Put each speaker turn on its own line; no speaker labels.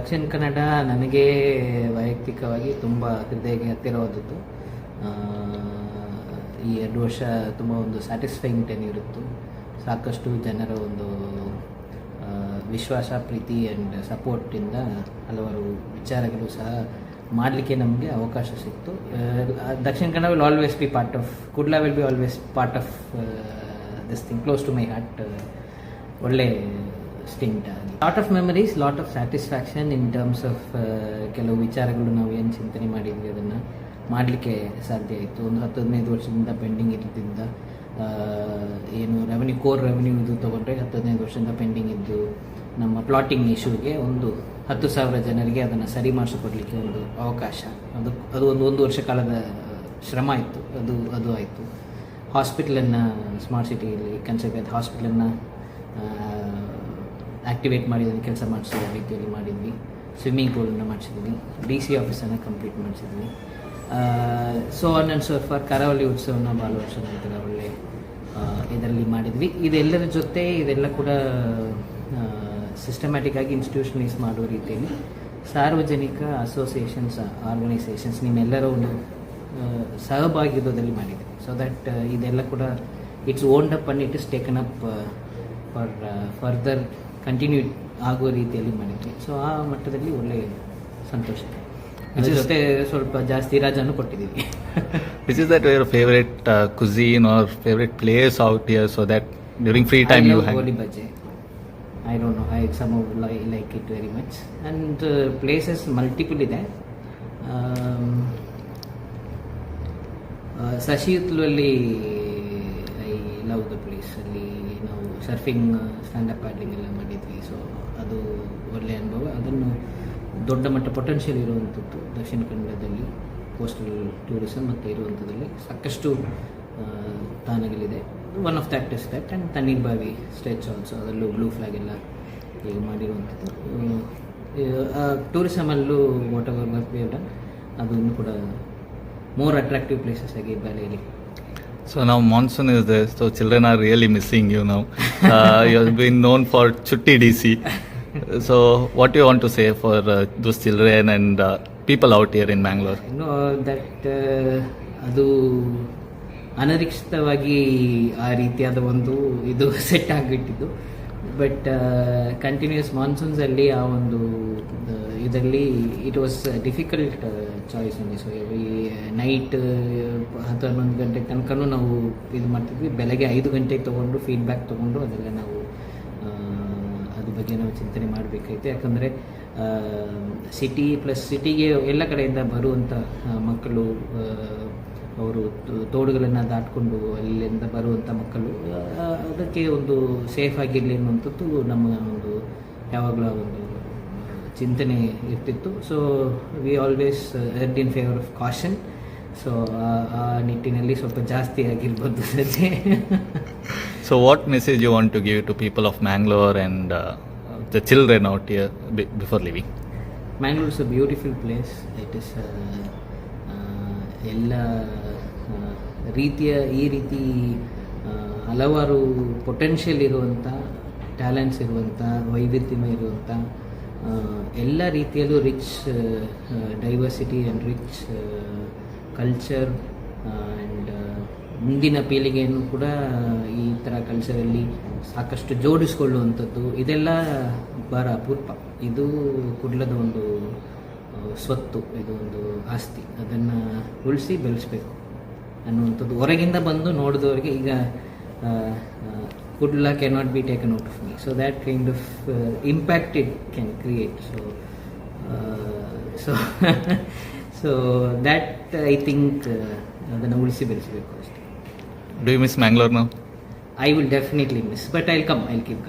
ದಕ್ಷಿಣ ಕನ್ನಡ ನನಗೆ ವೈಯಕ್ತಿಕವಾಗಿ ತುಂಬ ಹೃದಯಕ್ಕೆ ಹತ್ತಿರವಾದದ್ದು. ಈ ಎರಡು ವರ್ಷ ತುಂಬ ಒಂದು ಸ್ಯಾಟಿಸ್ಫೈಯಿಂಗ್ ಟೈಮ್ ಇರುತ್ತು. ಸಾಕಷ್ಟು ಜನರ ಒಂದು ವಿಶ್ವಾಸ, ಪ್ರೀತಿ ಆ್ಯಂಡ್ ಸಪೋರ್ಟಿಂದ ಹಲವಾರು ವಿಚಾರಗಳು ಸಹ ಮಾಡಲಿಕ್ಕೆ ನಮಗೆ ಅವಕಾಶ ಸಿಕ್ತು. Dakshina Kannada will always be part of Kudla will be always part of this thing close to my heart ಒಳ್ಳೆ ಸ್ಟಿಂಟ್ ಆಗಿ. Lot of memories lot of satisfaction in terms of ಕೆಲವು ವಿಚಾರಗಳು ನಾವು ಏನು ಚಿಂತನೆ ಮಾಡಿದ್ವಿ ಅದನ್ನು ಮಾಡಲಿಕ್ಕೆ ಸಾಧ್ಯ ಆಯಿತು. ಒಂದು ಹತ್ತು ಹದಿನೈದು ವರ್ಷದಿಂದ ಪೆಂಡಿಂಗ್ ಇದ್ದಿದ್ದರಿಂದ ಏನು ರೆವೆನ್ಯೂ ಕೋರ್ ರೆವೆನ್ಯೂ ಇದು ತೊಗೊಂಡ್ರೆ ಹತ್ತು ಹದಿನೈದು ವರ್ಷದಿಂದ ಪೆಂಡಿಂಗ್ ಇದ್ದು, ನಮ್ಮ ಪ್ಲಾಟಿಂಗ್ ಇಶ್ಯೂಗೆ ಒಂದು ಹತ್ತು ಸಾವಿರ ಜನರಿಗೆ ಅದನ್ನು ಸರಿ ಮಾಡಿಸಿಕೊಡ್ಲಿಕ್ಕೆ ಒಂದು ಅವಕಾಶ. ಅದು ಅದು ಒಂದು ಒಂದು ವರ್ಷ ಕಾಲದ ಶ್ರಮ ಇತ್ತು ಅದು ಅದು ಆಯಿತು. ಹಾಸ್ಪಿಟ್ಲನ್ನು ಸ್ಮಾರ್ಟ್ ಸಿಟಿಯಲ್ಲಿ ಕನ್ಸರ್ವೇಟ್ ಹಾಸ್ಪಿಟ್ಲನ್ನು ಆ್ಯಕ್ಟಿವೇಟ್ ಅದನ್ನು ಕೆಲಸ ಮಾಡಿಸಿದ ರೀತಿಯಲ್ಲಿ ಮಾಡಿದ್ವಿ ಸ್ವಿಮ್ಮಿಂಗ್ ಪೂಲನ್ನು ಮಾಡಿಸಿದ್ವಿ ಡಿ ಸಿ ಆಫೀಸನ್ನು complete ಮಾಡಿಸಿದ್ವಿ. So on and so for Karavali ಉತ್ಸವನ ಭಾಳ ವರ್ಷ ನಂತರ ಒಳ್ಳೆ ಇದರಲ್ಲಿ ಮಾಡಿದ್ವಿ. ಇದೆಲ್ಲರ ಜೊತೆ ಇದೆಲ್ಲ ಕೂಡ ಸಿಸ್ಟಮ್ಯಾಟಿಕ್ ಆಗಿ ಇನ್ಸ್ಟಿಟ್ಯೂಷನಲೈಸ್ ಮಾಡುವ ರೀತಿಯಲ್ಲಿ ಸಾರ್ವಜನಿಕ ಅಸೋಸಿಯೇಷನ್ಸ್ ಆರ್ಗನೈಸೇಷನ್ಸ್ ನಿಮ್ಮೆಲ್ಲರ ಒಂದು ಸಹಭಾಗಿತ್ವದಲ್ಲಿ ಮಾಡಿದ್ವಿ. ಸೊ ದಟ್ ಇದೆಲ್ಲ ಕೂಡ it's owned up it is taken up for further continue ಆಗುವ ರೀತಿಯಲ್ಲಿ ಮಾಡಿದ್ವಿ ಸೊ ಆ ಮಟ್ಟದಲ್ಲಿ ಒಳ್ಳೆ ಸಂತೋಷ. ಅದ್ರ ಜೊತೆ ಸ್ವಲ್ಪ ಜಾಸ್ತಿ ರಾಜನ್ನು ಕೊಟ್ಟಿದ್ದೀವಿ.
Which is that your favorite cuisine are or place out so that during free time
I
you have
goli baje I don't know I some like it very much and places multiple ಇದೆ. ಆ, ಸಶಿಯುತ್ಲಲ್ಲಿ I love the place ಅಲ್ಲಿ ನಾವು surfing stand-up paddling ಎಲ್ಲ ಮಾಡಿದ್ವಿ. So ಅದು ಒಳ್ಳೆಯ ಅನುಭವ. ಅದನ್ನು ದೊಡ್ಡ ಮಟ್ಟ ಪೊಟೆನ್ಷಿಯಲ್ ಇರುವಂಥದ್ದು ದಕ್ಷಿಣ ಕನ್ನಡದಲ್ಲಿ ಕೋಸ್ಟಲ್ ಟೂರಿಸಮ್ ಮತ್ತು ಇರುವಂಥದ್ದಲ್ಲಿ ಸಾಕಷ್ಟು ತಾಣಗಳಿದೆ. One of that is that and Tannirbhavi stretch also ಅದರಲ್ಲೂ ಬ್ಲೂ ಫ್ಲಾಗ್ ಎಲ್ಲ ಈಗ ಮಾಡಿರುವಂಥದ್ದು ಟೂರಿಸಮಲ್ಲೂ ವಾಟರ್ ಎವರ್ ಡನ್ ಅದು ಕೂಡ ಮೋರ್ ಅಟ್ರಾಕ್ಟಿವ್ ಪ್ಲೇಸಸ್ ಆಗಿ ಬೆಳೆಯಲಿ
So now monsoon is there, so children are really missing you now. Uh, you have been known for Chutti DC. So what do you want to say for uh, those children and uh, people out here in Bangalore?
No that ಅದು ಅನಿರೀಕ್ಷಿತವಾಗಿ ಆ ರೀತಿಯಾದ ಒಂದು ಇದು set ಆಗಿಬಿಟ್ಟಿದ್ದು but continuous ಮಾನ್ಸೂನ್ಸಲ್ಲಿ ಆ ಒಂದು ಇದರಲ್ಲಿ ಇಟ್ ವಾಸ್ ಡಿಫಿಕಲ್ಟ್ ಚಾಯ್ಸ್ ನನಗೆ ಸೊ ಎವ್ರಿ ನೈಟ್ ಹತ್ತು ಹನ್ನೊಂದು ಗಂಟೆ ತನಕನೂ ನಾವು ಇದು ಮಾಡ್ತಿದ್ವಿ. ಬೆಳಗ್ಗೆ ಐದು ಗಂಟೆಗೆ ತೊಗೊಂಡು ಫೀಡ್ಬ್ಯಾಕ್ ತೊಗೊಂಡು ಅದೆಲ್ಲ ನಾವು ಅದ್ರ ಬಗ್ಗೆ ನಾವು ಚಿಂತನೆ ಮಾಡಬೇಕಾಯ್ತು. ಯಾಕಂದರೆ ಸಿಟಿ ಪ್ಲಸ್ ಸಿಟಿಗೆ ಎಲ್ಲ ಕಡೆಯಿಂದ ಬರುವಂಥ ಮಕ್ಕಳು ಅವರು ತೋಡುಗಳನ್ನು ದಾಟ್ಕೊಂಡು ಅಲ್ಲಿಂದ ಬರುವಂಥ ಮಕ್ಕಳು ಅದಕ್ಕೆ ಒಂದು ಸೇಫ್ ಆಗಿರಲಿ ಅನ್ನುವಂಥದ್ದು ನಮ್ಮ ಒಂದು ಯಾವಾಗಲೂ ಒಂದು ಚಿಂತನೆ ಇರ್ತಿತ್ತು. So we always head in favour of caution so ಆ ನಿಟ್ಟಿನಲ್ಲಿ ಸ್ವಲ್ಪ ಜಾಸ್ತಿ ಆಗಿರ್ಬೋದು ಸಜ್ಜೆ
so what message you want to give to people of Mangalore and the children out here before leaving
Mangalore is a beautiful place it is ಎಲ್ಲ ರೀತಿಯ, ಈ ರೀತಿ ಹಲವಾರು ಪೊಟೆನ್ಷಿಯಲ್ ಇರುವಂಥ ಟ್ಯಾಲೆಂಟ್ಸ್ ಇರುವಂಥ ವೈವಿಧ್ಯಮಯ ಇರುವಂಥ ಎಲ್ಲ ರೀತಿಯಲ್ಲೂ rich diversity and rich culture and ಮುಂದಿನ ಪೀಳಿಗೆಯನ್ನು ಕೂಡ ಈ ಥರ ಕಲ್ಚರಲ್ಲಿ ಸಾಕಷ್ಟು ಜೋಡಿಸ್ಕೊಳ್ಳುವಂಥದ್ದು, ಇದೆಲ್ಲ ಬಹಳ ಅಪೂರ್ವ ಇದು ಕುಡ್ಲದ ಒಂದು ಸ್ವತ್ತು, ಇದು ಒಂದು ಆಸ್ತಿ. ಅದನ್ನು ಉಳಿಸಿ ಬೆಳೆಸಬೇಕು. ಅನ್ನುವಂಥದ್ದು. ಹೊರಗಿಂದ ಬಂದು ನೋಡಿದವರಿಗೆ ಈಗ Kudla can not be taken out of me so that kind of impact it can create so so so that I think ಅದನ್ನು ಉಳಿಸಿ ಬೆಳೆಸಬೇಕು ಅಷ್ಟೇ.
Do you miss ಮ್ಯಾಂಗ್ಳೂರ್ನ I
will definitely miss but I will come I will keep.